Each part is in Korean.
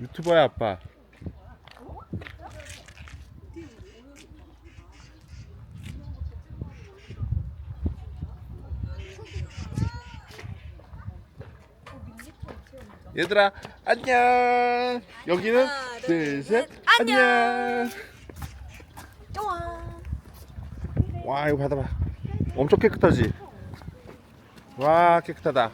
유튜버야 아빠. 얘들아 안녕. 여기는 하나, 둘, 셋. 안녕. 좋아. 와 이거 받아봐. 엄청 깨끗하지. 와 깨끗하다.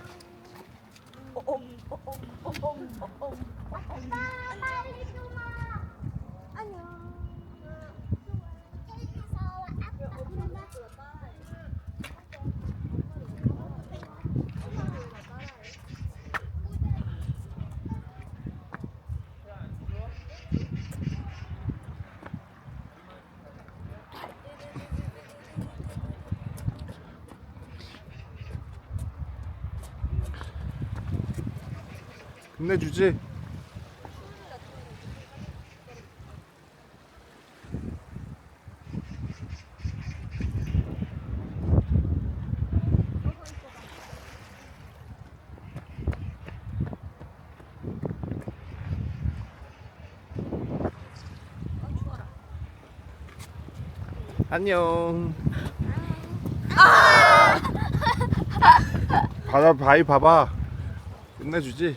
끝내주지. 안녕. 바다 바위 봐봐. 끝내주지.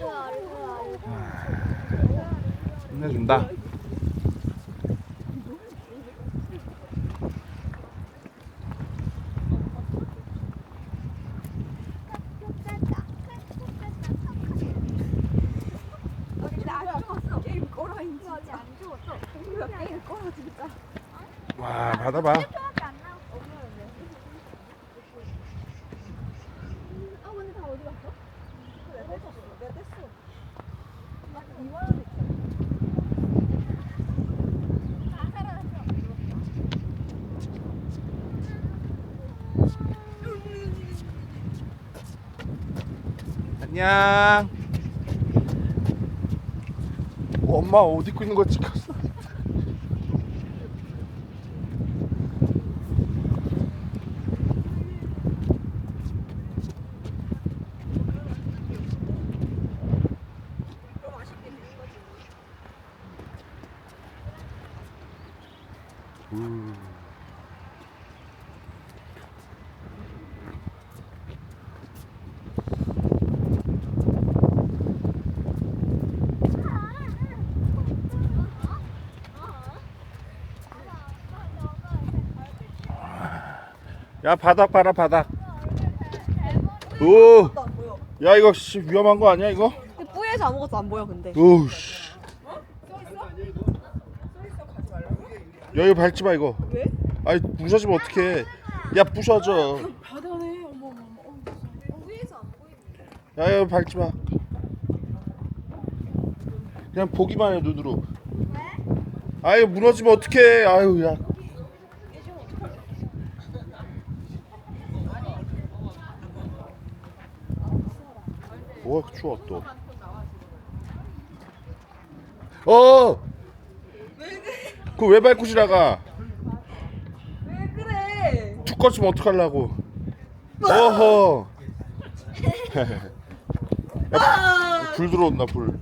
끝내준다. 게임 꺼라 인지. 안 죽었어. 게임 꺼라 진짜. 와 받아봐. 아 근데 다 어디 갔어? 내가 뗐었어. 내가 뗐어. 나 이만한 있어. 다 사라졌어. 안녕. 엄마 옷 입고 있는 거 찍혔어. 야 바닥 봐라 바닥. 오. 안 보여. 야 이거 씨, 위험한 거 아니야 이거? 뿌에서 아무것도 안 보여 근데. 오우 씨. 야 이거 밟지 마 이거. 왜? 아니 부서지면 어떡해. 야 부서져. 바다네. 어머 어머 어머. 어, 위에서 안 보이는데. 야 이거 밟지 마. 그냥 보기만 해 눈으로. 아유 무너지면 어떡해. 아유 야. 뭐가 추워 또. 어. 그거 왜 밟고 지나가? 왜 그래? 툭 꺼지면 어떡하려고. 어허. 야, 불 들어온다 불.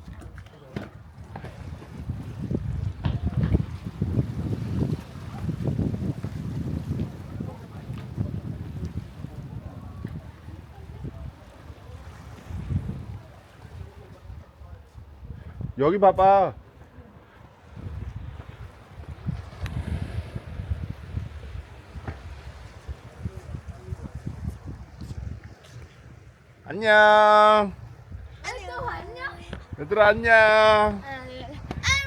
여기 봐봐. 안녕. 얘들아 안녕.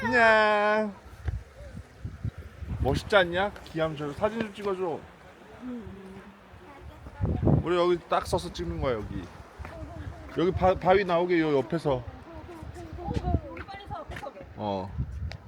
안녕. 멋있지 않냐? 기암절 사진 좀 찍어줘. 우리 여기 딱 서서 찍는 거야 여기. 여기 바, 바위 나오게 요 옆에서. 어.